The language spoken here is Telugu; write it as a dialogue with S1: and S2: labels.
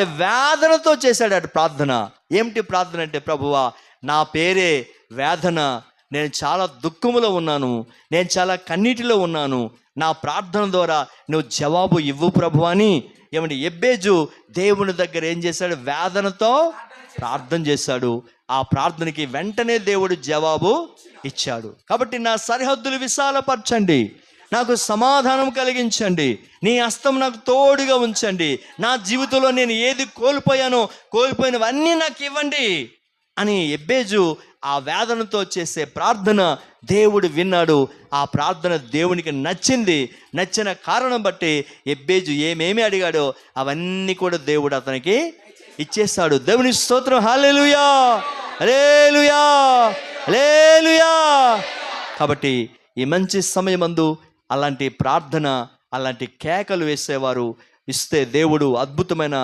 S1: వేదనతో చేశాడు అటు ప్రార్థన. ఏమిటి ప్రార్థన అంటే ప్రభువా నా పేరే వేదన. నేను చాలా దుఃఖములో ఉన్నాను. నేను చాలా కన్నీటిలో ఉన్నాను. నా ప్రార్థన ద్వారా నువ్వు జవాబు ఇవ్వు ప్రభు అని ఏమంటే ఎబ్బేజు దేవుని దగ్గర ఏం చేశాడు? వేదనతో ప్రార్థన చేశాడు. ఆ ప్రార్థనకి వెంటనే దేవుడు జవాబు ఇచ్చాడు. కాబట్టి నా సరిహద్దులు విశాలపరచండి. నాకు సమాధానం కలిగించండి. నీ హస్తం నాకు తోడుగా ఉంచండి. నా జీవితంలో నేను ఏది కోల్పోయానో కోల్పోయినవన్నీ నాకు ఇవ్వండి అని ఎబ్బేజు ఆ వేదనతో చేసే ప్రార్థన దేవుడు విన్నాడు. ఆ ప్రార్థన దేవునికి నచ్చింది. నచ్చిన కారణం బట్టి ఎబ్బేజు ఏమేమి అడిగాడో అవన్నీ కూడా దేవుడు అతనికి ఇచ్చేస్తాడు దేవుని స్తోత్రం. హాలేలుయా హలేలుయా హలేలుయా కాబట్టి ఈ మంచి సమయమందు అలాంటి ప్రార్థన అలాంటి కేకలు వేసేవారు ఇస్తే దేవుడు అద్భుతమైన